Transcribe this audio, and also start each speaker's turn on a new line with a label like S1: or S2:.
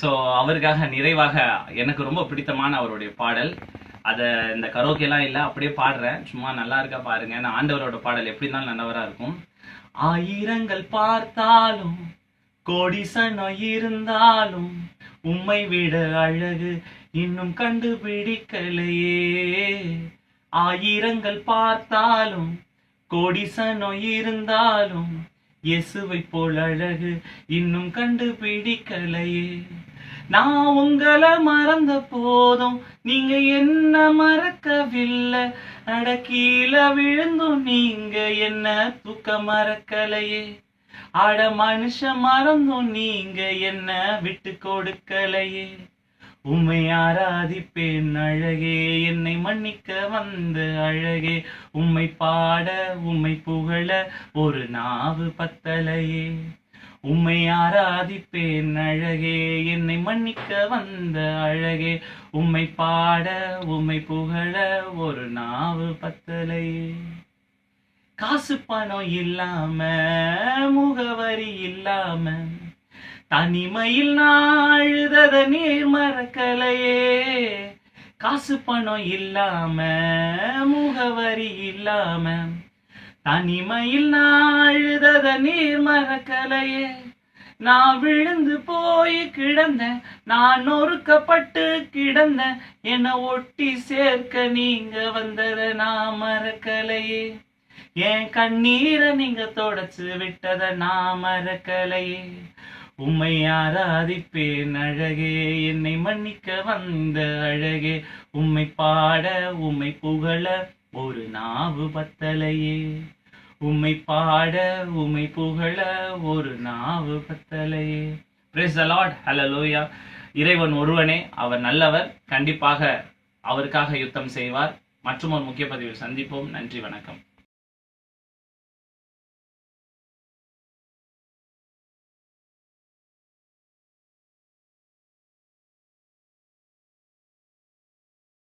S1: So அவருக்காக நிறைவாக எனக்கு ரொம்ப பிடித்தமான அவருடைய பாடல். அதை இந்த கரோக்கெல்லாம் இல்லை அப்படியே பாடுறேன். சும்மா நல்லா இருக்கா பாருங்க. நான் ஆண்டவரோட பாடல் எப்படி இருந்தாலும் நல்லவரா இருக்கும். ஆயிரங்கள் பார்த்தாலும் கோடிசனம் இருந்தாலும் உம்மை விட அழகு இன்னும் கண்டுபிடிக்கலையே. ஆயிரங்கள் பார்த்தாலும் கோடிசனம் இருந்தாலும் இயேசுவை போல் அழகு இன்னும் கண்டுபிடிக்கலையே. நான் உங்களை மறந்த போதும் நீங்க என்ன மறக்கவில்லை. அட கீழே விழுந்தும் நீங்க என்ன தூக்க மறக்கலையே. அட மனுஷன் மறந்தும் நீங்க என்ன விட்டு கொடுக்கலையே. உம்மை ஆராதிப்பேன் அழகே என்னை மன்னிக்க வந்த அழகே. உம்மை பாட உம்மை புகழ ஒரு நாவு பத்தலையே. உம்மை ஆராதிப்பேன் அழகே என்னை மன்னிக்க வந்த அழகே. உம்மை பாட உம்மை புகழ ஒரு நாவு பத்தலையே. காசு பணம் இல்லாம முகவரி இல்லாம தனிமையில் நாழுதத நீர் மறக்கலையே காசு பணம் இல்லாம முகவரி இல்லாம தனிமையில் நாழுதத நீர் மறக்கலையே நான் விழுந்து போய் கிடந்தேன் நான் நொறுக்கப்பட்டு கிடந்தேன் என்னை ஒட்டி சேர்க்க நீங்க வந்தத நான் மறக்கலையே. என் கண்ணீரை நீங்க தொடச்சு விட்டத நான் மறக்கலையே. உம்மை ஆராதிப்பேன் அழகே என்னை மன்னிக்க வந்த அழகே. உம்மை பாட உம்மை புகழ ஒரு நாவு பத்தலையே. உம்மை பாட உம்மை புகழ ஒரு நாவு பத்தலையே. பிரேஸ் அலாட் ஹலலோயா இறைவன் ஒருவனே அவர் நல்லவர். கண்டிப்பாக அவருக்காக யுத்தம் செய்வார். மற்றும் ஒரு முக்கிய பதிவில் சந்திப்போம். நன்றி வணக்கம்.